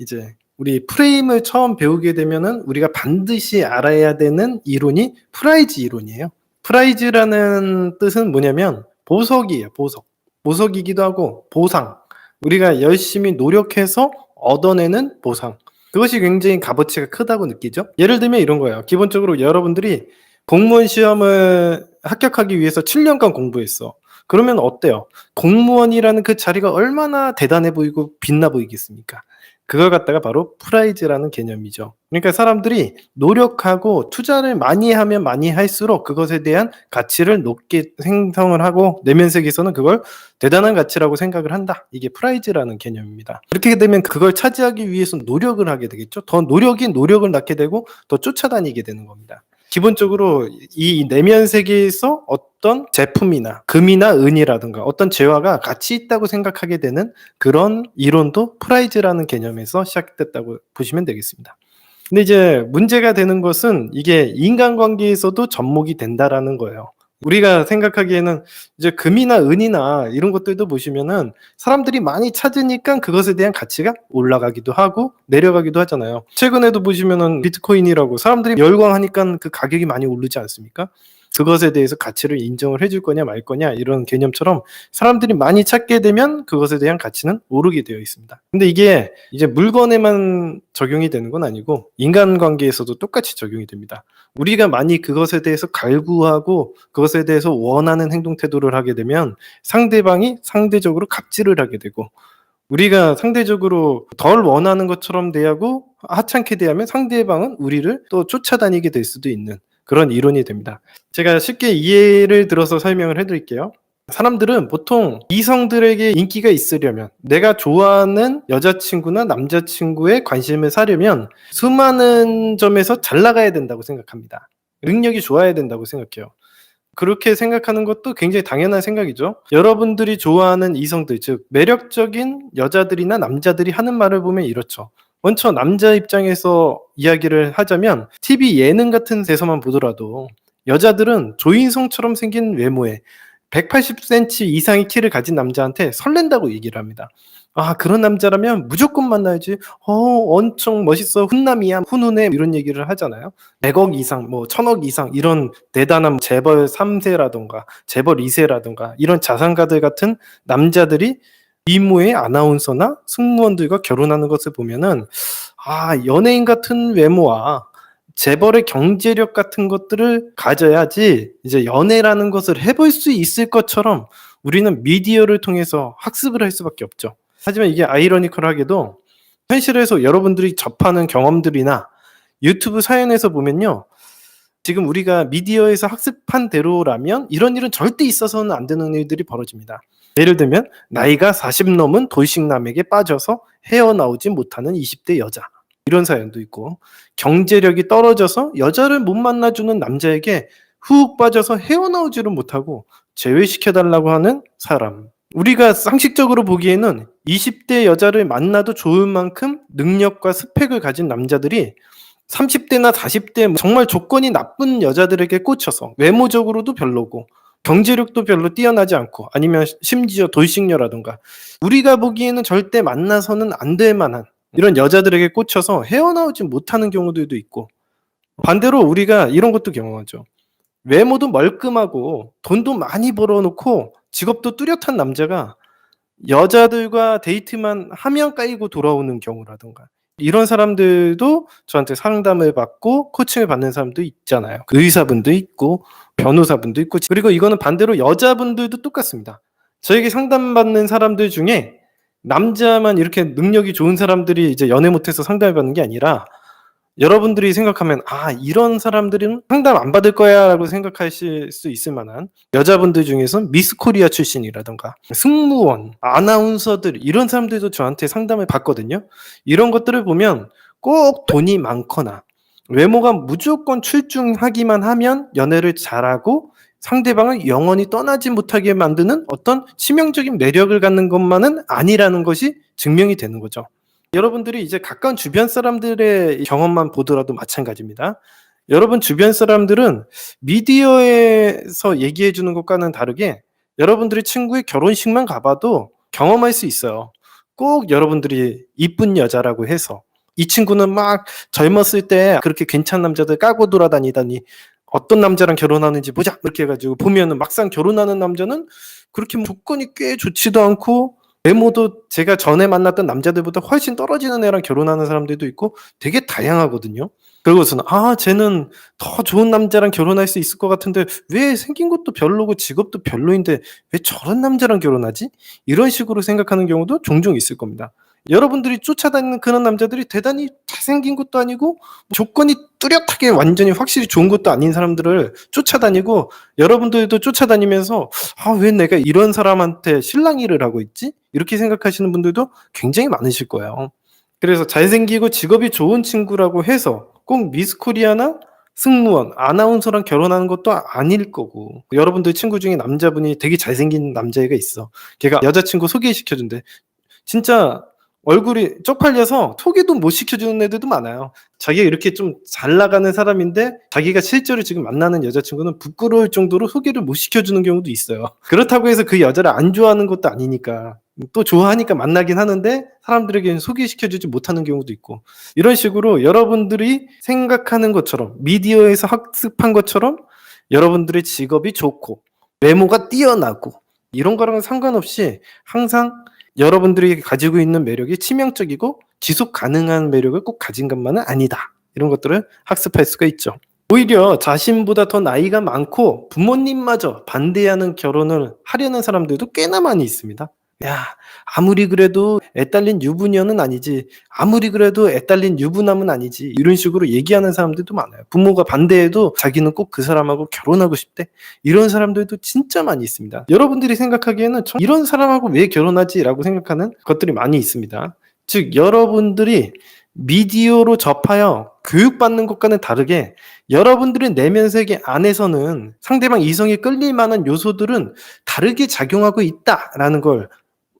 이제 우리 프레임을 처음 배우게 되면은 우리가 반드시 알아야 되는 이론이 프라이즈 이론이에요. 프라이즈라는 뜻은 뭐냐면 보석이에요, 보석. 보석이기도 하고 보상. 우리가 열심히 노력해서 얻어내는 보상. 그것이 굉장히 값어치가 크다고 느끼죠. 예를 들면 이런 거예요. 기본적으로 여러분들이 공무원 시험을 합격하기 위해서 7년간 공부했어. 그러면 어때요? 공무원이라는 그 자리가 얼마나 대단해 보이고 빛나 보이겠습니까? 그걸 갖다가 바로 프라이즈라는 개념이죠. 그러니까 사람들이 노력하고 투자를 많이 하면 많이 할수록 그것에 대한 가치를 높게 생성을 하고 내면 세계에서는 그걸 대단한 가치라고 생각을 한다. 이게 프라이즈라는 개념입니다. 그렇게 되면 그걸 차지하기 위해서 노력을 하게 되겠죠. 더 노력이 노력을 낳게 되고 더 쫓아다니게 되는 겁니다. 기본적으로 이 내면 세계에서 어떤 제품이나 금이나 은이라든가 어떤 재화가 가치 있다고 생각하게 되는 그런 이론도 프라이즈라는 개념에서 시작됐다고 보시면 되겠습니다. 근데 이제 문제가 되는 것은 이게 인간관계에서도 접목이 된다라는 거예요. 우리가 생각하기에는 이제 금이나 은이나 이런 것들도 보시면은 사람들이 많이 찾으니까 그것에 대한 가치가 올라가기도 하고 내려가기도 하잖아요. 최근에도 보시면은 비트코인이라고 사람들이 열광하니까 그 가격이 많이 오르지 않습니까? 그것에 대해서 가치를 인정을 해줄 거냐 말 거냐 이런 개념처럼 사람들이 많이 찾게 되면 그것에 대한 가치는 오르게 되어 있습니다. 근데 이게 이제 물건에만 적용이 되는 건 아니고 인간관계에서도 똑같이 적용이 됩니다. 우리가 많이 그것에 대해서 갈구하고 그것에 대해서 원하는 행동 태도를 하게 되면 상대방이 상대적으로 갑질을 하게 되고 우리가 상대적으로 덜 원하는 것처럼 대하고 하찮게 대하면 상대방은 우리를 또 쫓아다니게 될 수도 있는 그런 이론이 됩니다. 제가 쉽게 이해를 들어서 설명을 해드릴게요. 사람들은 보통 이성들에게 인기가 있으려면 내가 좋아하는 여자친구나 남자친구의 관심을 사려면 수많은 점에서 잘 나가야 된다고 생각합니다. 능력이 좋아야 된다고 생각해요. 그렇게 생각하는 것도 굉장히 당연한 생각이죠. 여러분들이 좋아하는 이성들, 즉 매력적인 여자들이나 남자들이 하는 말을 보면 이렇죠. 먼저 남자 입장에서 이야기를 하자면 TV 예능 같은 데서만 보더라도 여자들은 조인성처럼 생긴 외모에 180cm 이상의 키를 가진 남자한테 설렌다고 얘기를 합니다. 아, 그런 남자라면 무조건 만나야지. 어, 엄청 멋있어. 훈남이야. 훈훈해. 이런 얘기를 하잖아요. 100억 이상, 뭐 1000억 이상 이런 대단한 재벌 3세라던가 재벌 2세라던가 이런 자산가들 같은 남자들이 미모의 아나운서나 승무원들과 결혼하는 것을 보면은 아, 연예인 같은 외모와 재벌의 경제력 같은 것들을 가져야지 이제 연애라는 것을 해볼 수 있을 것처럼 우리는 미디어를 통해서 학습을 할 수밖에 없죠. 하지만 이게 아이러니컬하게도 현실에서 여러분들이 접하는 경험들이나 유튜브 사연에서 보면요. 지금 우리가 미디어에서 학습한 대로라면 이런 일은 절대 있어서는 안 되는 일들이 벌어집니다. 예를 들면 나이가 40 넘은 돌싱남에게 빠져서 헤어나오지 못하는 20대 여자. 이런 사연도 있고 경제력이 떨어져서 여자를 못 만나주는 남자에게 훅 빠져서 헤어나오지를 못하고 제외시켜달라고 하는 사람. 우리가 상식적으로 보기에는 20대 여자를 만나도 좋을 만큼 능력과 스펙을 가진 남자들이 30대나 40대 정말 조건이 나쁜 여자들에게 꽂혀서 외모적으로도 별로고 경제력도 별로 뛰어나지 않고 아니면 심지어 돌싱녀라든가 우리가 보기에는 절대 만나서는 안 될 만한 이런 여자들에게 꽂혀서 헤어나오지 못하는 경우들도 있고 반대로 우리가 이런 것도 경험하죠. 외모도 멀끔하고 돈도 많이 벌어놓고 직업도 뚜렷한 남자가 여자들과 데이트만 하면 까이고 돌아오는 경우라든가 이런 사람들도 저한테 상담을 받고 코칭을 받는 사람도 있잖아요. 그 의사분도 있고 변호사분도 있고 그리고 이거는 반대로 여자분들도 똑같습니다. 저에게 상담받는 사람들 중에 남자만 이렇게 능력이 좋은 사람들이 이제 연애 못해서 상담을 받는 게 아니라 여러분들이 생각하면 아 이런 사람들은 상담 안 받을 거야라고 생각하실 수 있을 만한 여자분들 중에서 미스 코리아 출신이라던가 승무원, 아나운서들 이런 사람들도 저한테 상담을 받거든요. 이런 것들을 보면 꼭 돈이 많거나 외모가 무조건 출중하기만 하면 연애를 잘하고 상대방을 영원히 떠나지 못하게 만드는 어떤 치명적인 매력을 갖는 것만은 아니라는 것이 증명이 되는 거죠. 여러분들이 이제 가까운 주변 사람들의 경험만 보더라도 마찬가지입니다. 여러분 주변 사람들은 미디어에서 얘기해 주는 것과는 다르게 여러분들이 친구의 결혼식만 가봐도 경험할 수 있어요. 꼭 여러분들이 이쁜 여자라고 해서 이 친구는 막 젊었을 때 그렇게 괜찮은 남자들 까고 돌아다니다니 어떤 남자랑 결혼하는지 보자 이렇게 해가지고 보면은 막상 결혼하는 남자는 그렇게 뭐 조건이 꽤 좋지도 않고 외모도 제가 전에 만났던 남자들보다 훨씬 떨어지는 애랑 결혼하는 사람들도 있고 되게 다양하거든요. 그러고서는 아 쟤는 더 좋은 남자랑 결혼할 수 있을 것 같은데 왜 생긴 것도 별로고 직업도 별로인데 왜 저런 남자랑 결혼하지? 이런 식으로 생각하는 경우도 종종 있을 겁니다. 여러분들이 쫓아다니는 그런 남자들이 대단히 잘생긴 것도 아니고 조건이 뚜렷하게 완전히 확실히 좋은 것도 아닌 사람들을 쫓아다니고 여러분들도 쫓아다니면서 아 왜 내가 이런 사람한테 실랑이를 하고 있지? 이렇게 생각하시는 분들도 굉장히 많으실 거예요. 그래서 잘생기고 직업이 좋은 친구라고 해서 꼭 미스코리아나 승무원, 아나운서랑 결혼하는 것도 아닐 거고 여러분들 친구 중에 남자분이 되게 잘생긴 남자애가 있어. 걔가 여자친구 소개시켜준대. 진짜 얼굴이 쪽팔려서 소개도 못 시켜주는 애들도 많아요. 자기가 이렇게 좀 잘 나가는 사람인데 자기가 실제로 지금 만나는 여자친구는 부끄러울 정도로 소개를 못 시켜주는 경우도 있어요. 그렇다고 해서 그 여자를 안 좋아하는 것도 아니니까 또 좋아하니까 만나긴 하는데 사람들에게는 소개시켜주지 못하는 경우도 있고 이런 식으로 여러분들이 생각하는 것처럼 미디어에서 학습한 것처럼 여러분들의 직업이 좋고 외모가 뛰어나고 이런 거랑은 상관없이 항상 여러분들이 가지고 있는 매력이 치명적이고 지속 가능한 매력을 꼭 가진 것만은 아니다. 이런 것들을 학습할 수가 있죠. 오히려 자신보다 더 나이가 많고 부모님마저 반대하는 결혼을 하려는 사람들도 꽤나 많이 있습니다. 야, 아무리 그래도 애딸린 유부녀는 아니지. 아무리 그래도 애딸린 유부남은 아니지. 이런 식으로 얘기하는 사람들도 많아요. 부모가 반대해도 자기는 꼭 그 사람하고 결혼하고 싶대. 이런 사람들도 진짜 많이 있습니다. 여러분들이 생각하기에는 저 이런 사람하고 왜 결혼하지라고 생각하는 것들이 많이 있습니다. 즉 여러분들이 미디어로 접하여 교육받는 것과는 다르게 여러분들의 내면 세계 안에서는 상대방 이성에 끌릴 만한 요소들은 다르게 작용하고 있다라는 걸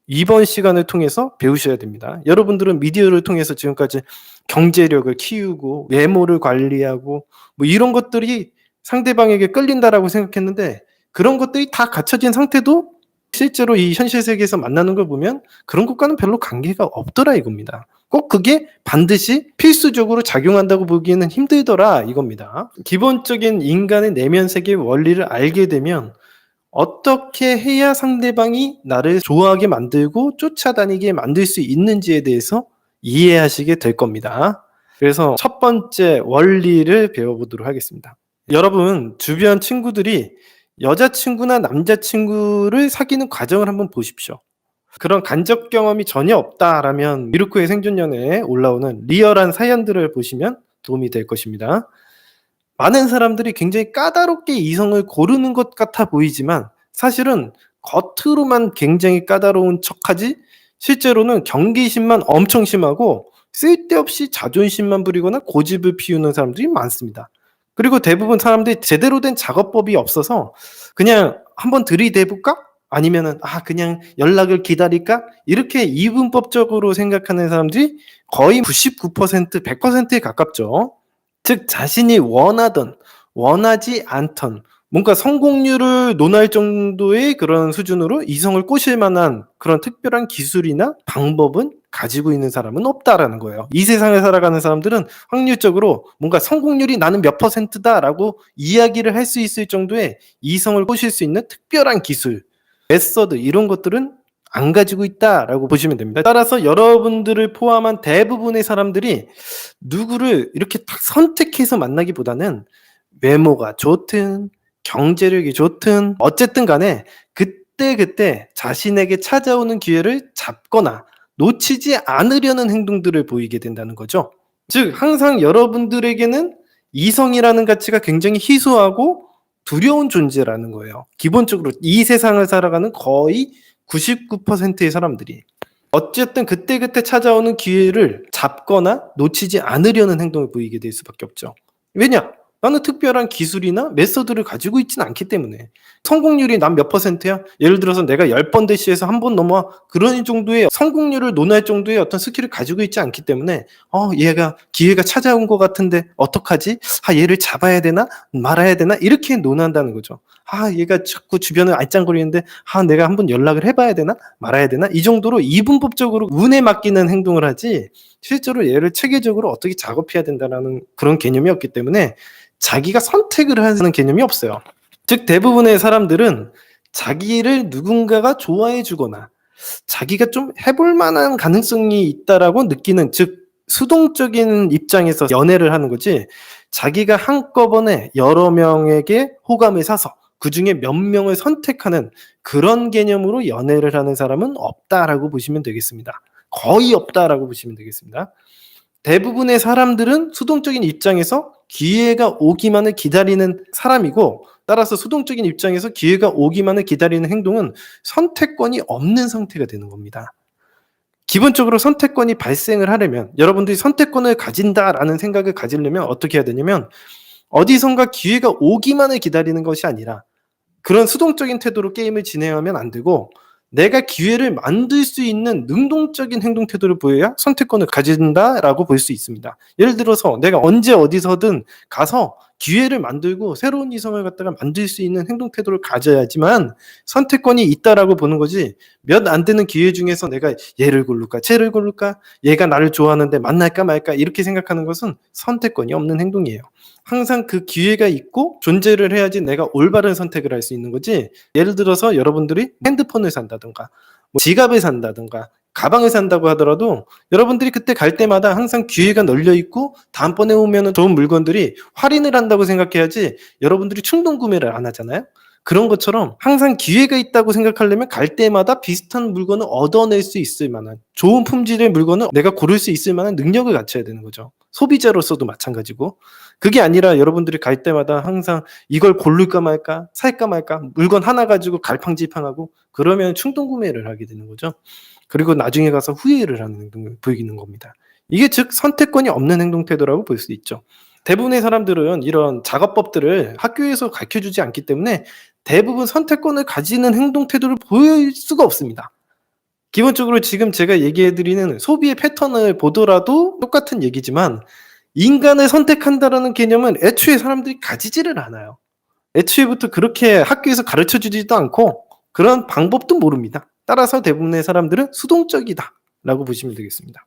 이번 시간을 통해서 배우셔야 됩니다. 여러분들은 미디어를 통해서 지금까지 경제력을 키우고 외모를 관리하고 뭐 이런 것들이 상대방에게 끌린다라고 생각했는데 그런 것들이 다 갖춰진 상태도 실제로 이 현실 세계에서 만나는 걸 보면 그런 것과는 별로 관계가 없더라 이겁니다. 꼭 그게 반드시 필수적으로 작용한다고 보기에는 힘들더라 이겁니다. 기본적인 인간의 내면 세계 원리를 알게 되면 어떻게 해야 상대방이 나를 좋아하게 만들고 쫓아다니게 만들 수 있는지에 대해서 이해하시게 될 겁니다. 그래서 첫 번째 원리를 배워보도록 하겠습니다. 여러분, 주변 친구들이 여자친구나 남자친구를 사귀는 과정을 한번 보십시오. 그런 간접 경험이 전혀 없다라면 미루코의 생존연애에 올라오는 리얼한 사연들을 보시면 도움이 될 것입니다. 많은 사람들이 굉장히 까다롭게 이성을 고르는 것 같아 보이지만 사실은 겉으로만 굉장히 까다로운 척하지 실제로는 경계심만 엄청 심하고 쓸데없이 자존심만 부리거나 고집을 피우는 사람들이 많습니다. 그리고 대부분 사람들이 제대로 된 작업법이 없어서 그냥 한번 들이대볼까? 아니면은 아 그냥 연락을 기다릴까? 이렇게 이분법적으로 생각하는 사람들이 거의 99% 100%에 가깝죠. 즉 자신이 원하던 원하지 않던 뭔가 성공률을 논할 정도의 그런 수준으로 이성을 꼬실 만한 그런 특별한 기술이나 방법은 가지고 있는 사람은 없다라는 거예요. 이 세상을 살아가는 사람들은 확률적으로 뭔가 성공률이 나는 몇 퍼센트다라고 이야기를 할 수 있을 정도의 이성을 꼬실 수 있는 특별한 기술, 메서드 이런 것들은 안 가지고 있다라고 보시면 됩니다. 따라서 여러분들을 포함한 대부분의 사람들이 누구를 이렇게 딱 선택해서 만나기보다는 외모가 좋든 경제력이 좋든 어쨌든 간에 그때 그때 자신에게 찾아오는 기회를 잡거나 놓치지 않으려는 행동들을 보이게 된다는 거죠. 즉 항상 여러분들에게는 이성이라는 가치가 굉장히 희소하고 두려운 존재라는 거예요. 기본적으로 이 세상을 살아가는 거의 99%의 사람들이 어쨌든 그때그때 찾아오는 기회를 잡거나 놓치지 않으려는 행동을 보이게 될 수밖에 없죠. 왜냐? 어느 특별한 기술이나 메소드를 가지고 있지는 않기 때문에 성공률이 난 몇 퍼센트야? 예를 들어서 내가 10번 대시해서 한 번 넘어와 그런 정도의 성공률을 논할 정도의 어떤 스킬을 가지고 있지 않기 때문에 어 얘가 기회가 찾아온 것 같은데 어떡하지? 아 얘를 잡아야 되나? 말아야 되나? 이렇게 논한다는 거죠. 아 얘가 자꾸 주변을 알짱거리는데 아 내가 한번 연락을 해봐야 되나? 말아야 되나? 이 정도로 이분법적으로 운에 맡기는 행동을 하지 실제로 얘를 체계적으로 어떻게 작업해야 된다라는 그런 개념이 없기 때문에 자기가 선택을 하는 개념이 없어요. 즉 대부분의 사람들은 자기를 누군가가 좋아해 주거나 자기가 좀 해볼 만한 가능성이 있다라고 느끼는 즉 수동적인 입장에서 연애를 하는 거지 자기가 한꺼번에 여러 명에게 호감을 사서 그 중에 몇 명을 선택하는 그런 개념으로 연애를 하는 사람은 없다라고 보시면 되겠습니다. 거의 없다라고 보시면 되겠습니다. 대부분의 사람들은 수동적인 입장에서 기회가 오기만을 기다리는 사람이고 따라서 수동적인 입장에서 기회가 오기만을 기다리는 행동은 선택권이 없는 상태가 되는 겁니다. 기본적으로 선택권이 발생을 하려면 여러분들이 선택권을 가진다라는 생각을 가지려면 어떻게 해야 되냐면 어디선가 기회가 오기만을 기다리는 것이 아니라 그런 수동적인 태도로 게임을 진행하면 안 되고 내가 기회를 만들 수 있는 능동적인 행동 태도를 보여야 선택권을 가진다라고 볼 수 있습니다. 예를 들어서 내가 언제 어디서든 가서 기회를 만들고 새로운 이성을 갖다가 만들 수 있는 행동 태도를 가져야지만 선택권이 있다라고 보는 거지 몇 안 되는 기회 중에서 내가 얘를 고를까 쟤를 고를까 얘가 나를 좋아하는데 만날까 말까 이렇게 생각하는 것은 선택권이 없는 행동이에요. 항상 그 기회가 있고 존재를 해야지 내가 올바른 선택을 할 수 있는 거지. 예를 들어서 여러분들이 핸드폰을 산다든가 뭐 지갑을 산다든가 가방을 산다고 하더라도 여러분들이 그때 갈 때마다 항상 기회가 널려 있고 다음번에 오면은 좋은 물건들이 할인을 한다고 생각해야지 여러분들이 충동 구매를 안 하잖아요. 그런 것처럼 항상 기회가 있다고 생각하려면 갈 때마다 비슷한 물건을 얻어낼 수 있을 만한 좋은 품질의 물건을 내가 고를 수 있을 만한 능력을 갖춰야 되는 거죠. 소비자로서도 마찬가지고 그게 아니라 여러분들이 갈 때마다 항상 이걸 고를까 말까 살까 말까 물건 하나 가지고 갈팡질팡하고 그러면 충동 구매를 하게 되는 거죠. 그리고 나중에 가서 후회를 하는 행동을 보이는 겁니다. 이게 즉 선택권이 없는 행동 태도라고 볼 수 있죠. 대부분의 사람들은 이런 작업법들을 학교에서 가르쳐 주지 않기 때문에 대부분 선택권을 가지는 행동 태도를 보일 수가 없습니다. 기본적으로 지금 제가 얘기해 드리는 소비의 패턴을 보더라도 똑같은 얘기지만 인간을 선택한다라는 개념은 애초에 사람들이 가지지를 않아요. 애초에부터 그렇게 학교에서 가르쳐 주지도 않고 그런 방법도 모릅니다. 따라서 대부분의 사람들은 수동적이다라고 보시면 되겠습니다.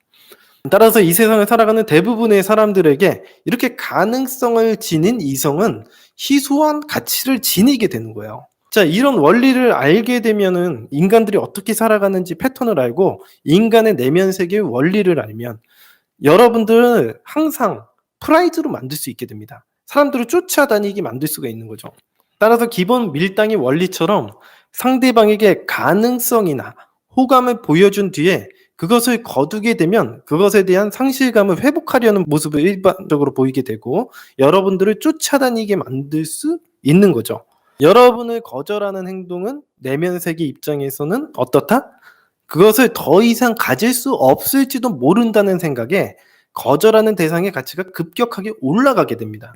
따라서 이 세상을 살아가는 대부분의 사람들에게 이렇게 가능성을 지닌 이성은 희소한 가치를 지니게 되는 거예요. 자, 이런 원리를 알게 되면은 인간들이 어떻게 살아가는지 패턴을 알고 인간의 내면 세계의 원리를 알면 여러분들은 항상 프라이즈로 만들 수 있게 됩니다. 사람들을 쫓아다니게 만들 수가 있는 거죠. 따라서 기본 밀당의 원리처럼 상대방에게 가능성이나 호감을 보여준 뒤에 그것을 거두게 되면 그것에 대한 상실감을 회복하려는 모습을 일반적으로 보이게 되고 여러분들을 쫓아다니게 만들 수 있는 거죠. 여러분을 거절하는 행동은 내면 세계 입장에서는 어떻다? 그것을 더 이상 가질 수 없을지도 모른다는 생각에 거절하는 대상의 가치가 급격하게 올라가게 됩니다.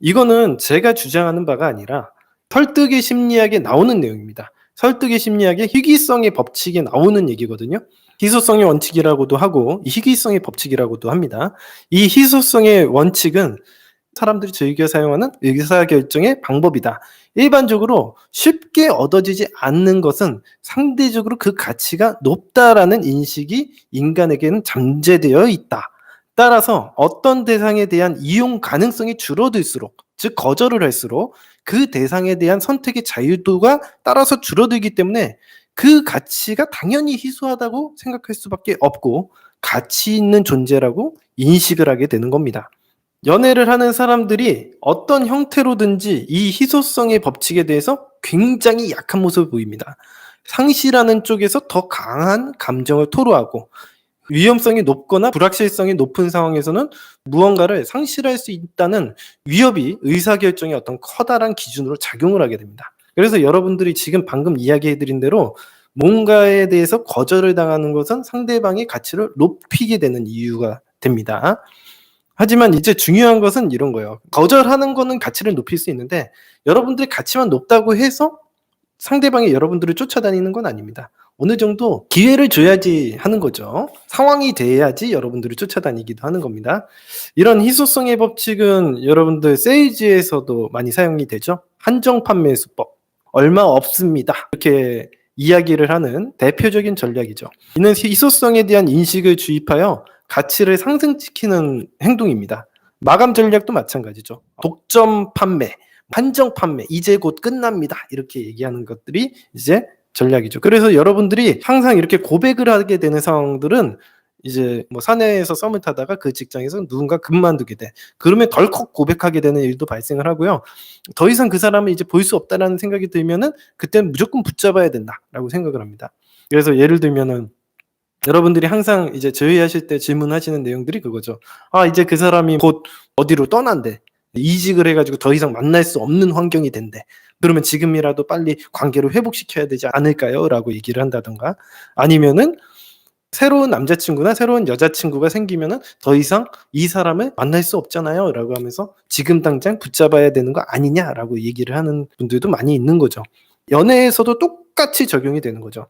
이거는 제가 주장하는 바가 아니라 설득의 심리학에 나오는 내용입니다. 설득의 심리학의 희귀성의 법칙에 나오는 얘기거든요. 희소성의 원칙이라고도 하고 희귀성의 법칙이라고도 합니다. 이 희소성의 원칙은 사람들이 즐겨 사용하는 의사결정의 방법이다. 일반적으로 쉽게 얻어지지 않는 것은 상대적으로 그 가치가 높다라는 인식이 인간에게는 잠재되어 있다. 따라서 어떤 대상에 대한 이용 가능성이 줄어들수록, 즉 거절을 할수록 그 대상에 대한 선택의 자유도가 따라서 줄어들기 때문에 그 가치가 당연히 희소하다고 생각할 수밖에 없고 가치 있는 존재라고 인식을 하게 되는 겁니다. 연애를 하는 사람들이 어떤 형태로든지 이 희소성의 법칙에 대해서 굉장히 약한 모습을 보입니다. 상실하는 쪽에서 더 강한 감정을 토로하고 위험성이 높거나 불확실성이 높은 상황에서는 무언가를 상실할 수 있다는 위협이 의사결정의 어떤 커다란 기준으로 작용을 하게 됩니다. 그래서 여러분들이 지금 방금 이야기해 드린 대로 뭔가에 대해서 거절을 당하는 것은 상대방의 가치를 높이게 되는 이유가 됩니다. 하지만 이제 중요한 것은 이런 거예요. 거절하는 거는 가치를 높일 수 있는데 여러분들의 가치만 높다고 해서 상대방이 여러분들을 쫓아다니는 건 아닙니다. 어느 정도 기회를 줘야지 하는 거죠. 상황이 돼야지 여러분들을 쫓아다니기도 하는 겁니다. 이런 희소성의 법칙은 여러분들 세일즈에서도 많이 사용이 되죠. 한정 판매 수법. 얼마 없습니다. 이렇게 이야기를 하는 대표적인 전략이죠. 이는 희소성에 대한 인식을 주입하여 가치를 상승시키는 행동입니다. 마감 전략도 마찬가지죠. 독점 판매, 한정 판매, 이제 곧 끝납니다. 이렇게 얘기하는 것들이 이제 전략이죠. 그래서 여러분들이 항상 이렇게 고백을 하게 되는 상황들은 이제 뭐 사내에서 썸을 타다가 그 직장에서 누군가 그만두게 돼. 그러면 덜컥 고백하게 되는 일도 발생을 하고요. 더 이상 그 사람을 이제 볼 수 없다라는 생각이 들면은 그때는 무조건 붙잡아야 된다라고 생각을 합니다. 그래서 예를 들면은 여러분들이 항상 이제 제의하실 때 질문하시는 내용들이 그거죠. 아, 이제 그 사람이 곧 어디로 떠난대. 이직을 해가지고 더 이상 만날 수 없는 환경이 된대. 그러면 지금이라도 빨리 관계를 회복시켜야 되지 않을까요? 라고 얘기를 한다던가. 아니면은 새로운 남자친구나 새로운 여자친구가 생기면은 더 이상 이 사람을 만날 수 없잖아요. 라고 하면서 지금 당장 붙잡아야 되는 거 아니냐라고 얘기를 하는 분들도 많이 있는 거죠. 연애에서도 똑같이 적용이 되는 거죠.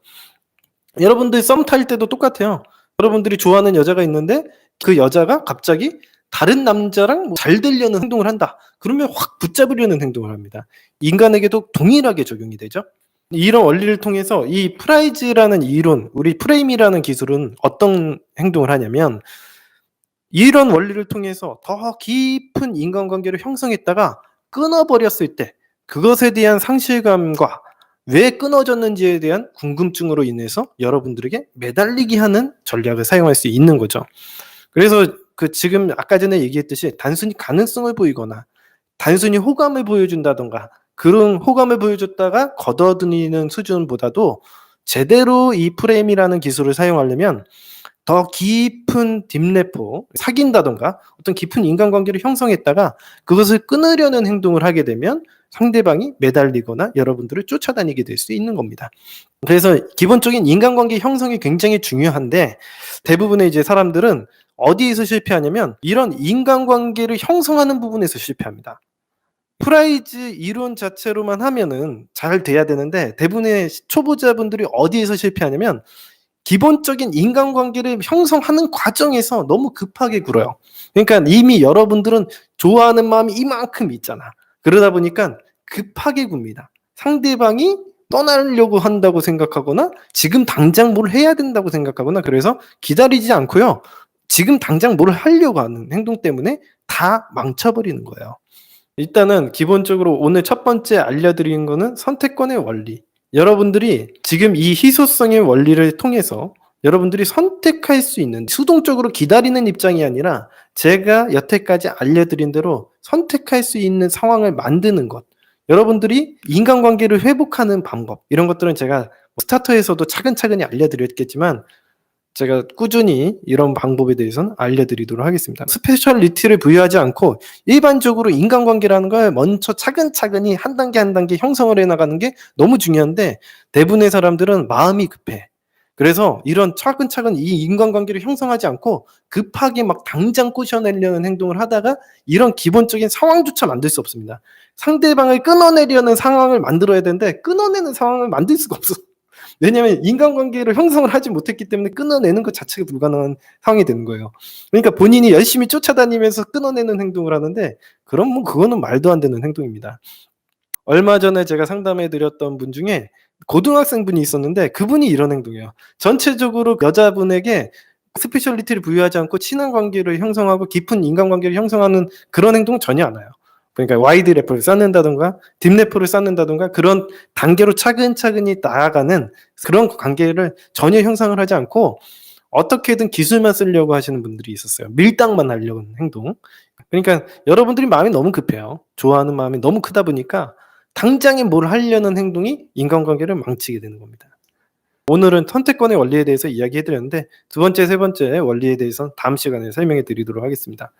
여러분들 썸 탈 때도 똑같아요. 여러분들이 좋아하는 여자가 있는데 그 여자가 갑자기 다른 남자랑 뭐 잘 되려는 행동을 한다. 그러면 확 붙잡으려는 행동을 합니다. 인간에게도 동일하게 적용이 되죠. 이런 원리를 통해서 이 프라이즈라는 이론, 우리 프레임이라는 기술은 어떤 행동을 하냐면 이런 원리를 통해서 더 깊은 인간관계를 형성했다가 끊어버렸을 때 그것에 대한 상실감과 왜 끊어졌는지에 대한 궁금증으로 인해서 여러분들에게 매달리게 하는 전략을 사용할 수 있는 거죠. 그래서 그 지금 아까 전에 얘기했듯이 단순히 가능성을 보이거나 단순히 호감을 보여준다던가 그런 호감을 보여줬다가 걷어들이는 수준보다도 제대로 이 프레임이라는 기술을 사용하려면 더 깊은 딥레포, 사귄다던가 어떤 깊은 인간관계를 형성했다가 그것을 끊으려는 행동을 하게 되면 상대방이 매달리거나 여러분들을 쫓아다니게 될 수 있는 겁니다. 그래서 기본적인 인간관계 형성이 굉장히 중요한데 대부분의 이제 사람들은 어디에서 실패하냐면 이런 인간관계를 형성하는 부분에서 실패합니다. 프라이즈 이론 자체로만 하면은 잘 돼야 되는데 대부분의 초보자분들이 어디에서 실패하냐면 기본적인 인간관계를 형성하는 과정에서 너무 급하게 굴어요. 그러니까 이미 여러분들은 좋아하는 마음이 이만큼 있잖아. 그러다 보니까 급하게 굽니다. 상대방이 떠나려고 한다고 생각하거나 지금 당장 뭘 해야 된다고 생각하거나 그래서 기다리지 않고요. 지금 당장 뭘 하려고 하는 행동 때문에 다 망쳐버리는 거예요. 일단은 기본적으로 오늘 첫 번째 알려드린 거는 선택권의 원리. 여러분들이 지금 이 희소성의 원리를 통해서 여러분들이 선택할 수 있는 수동적으로 기다리는 입장이 아니라 제가 여태까지 알려드린 대로 선택할 수 있는 상황을 만드는 것. 여러분들이 인간관계를 회복하는 방법. 이런 것들은 제가 스타터에서도 차근차근히 알려드렸겠지만 제가 꾸준히 이런 방법에 대해서는 알려드리도록 하겠습니다. 스페셜리티를 부여하지 않고 일반적으로 인간관계라는 걸 먼저 차근차근히 한 단계 한 단계 형성을 해나가는 게 너무 중요한데 대부분의 사람들은 마음이 급해. 그래서 이런 차근차근 이 인간관계를 형성하지 않고 급하게 막 당장 꼬셔내려는 행동을 하다가 이런 기본적인 상황조차 만들 수 없습니다. 상대방을 끊어내려는 상황을 만들어야 되는데 끊어내는 상황을 만들 수가 없어. 왜냐하면 인간관계를 형성을 하지 못했기 때문에 끊어내는 것 자체가 불가능한 상황이 되는 거예요. 그러니까 본인이 열심히 쫓아다니면서 끊어내는 행동을 하는데 그럼 뭐 그거는 말도 안 되는 행동입니다. 얼마 전에 제가 상담해 드렸던 분 중에 고등학생 분이 있었는데 그분이 이런 행동이에요. 전체적으로 여자분에게 스페셜리티를 부여하지 않고 친한 관계를 형성하고 깊은 인간관계를 형성하는 그런 행동은 전혀 안 해요. 그러니까 와이드 래퍼를 쌓는다던가 딥 래퍼를 쌓는다던가 그런 단계로 차근차근히 나아가는 그런 관계를 전혀 형성을 하지 않고 어떻게든 기술만 쓰려고 하시는 분들이 있었어요. 밀당만 하려고 하는 행동. 그러니까 여러분들이 마음이 너무 급해요. 좋아하는 마음이 너무 크다 보니까 당장에 뭘 하려는 행동이 인간관계를 망치게 되는 겁니다. 오늘은 선택권의 원리에 대해서 이야기해 드렸는데 두 번째, 세 번째 원리에 대해서 다음 시간에 설명해 드리도록 하겠습니다.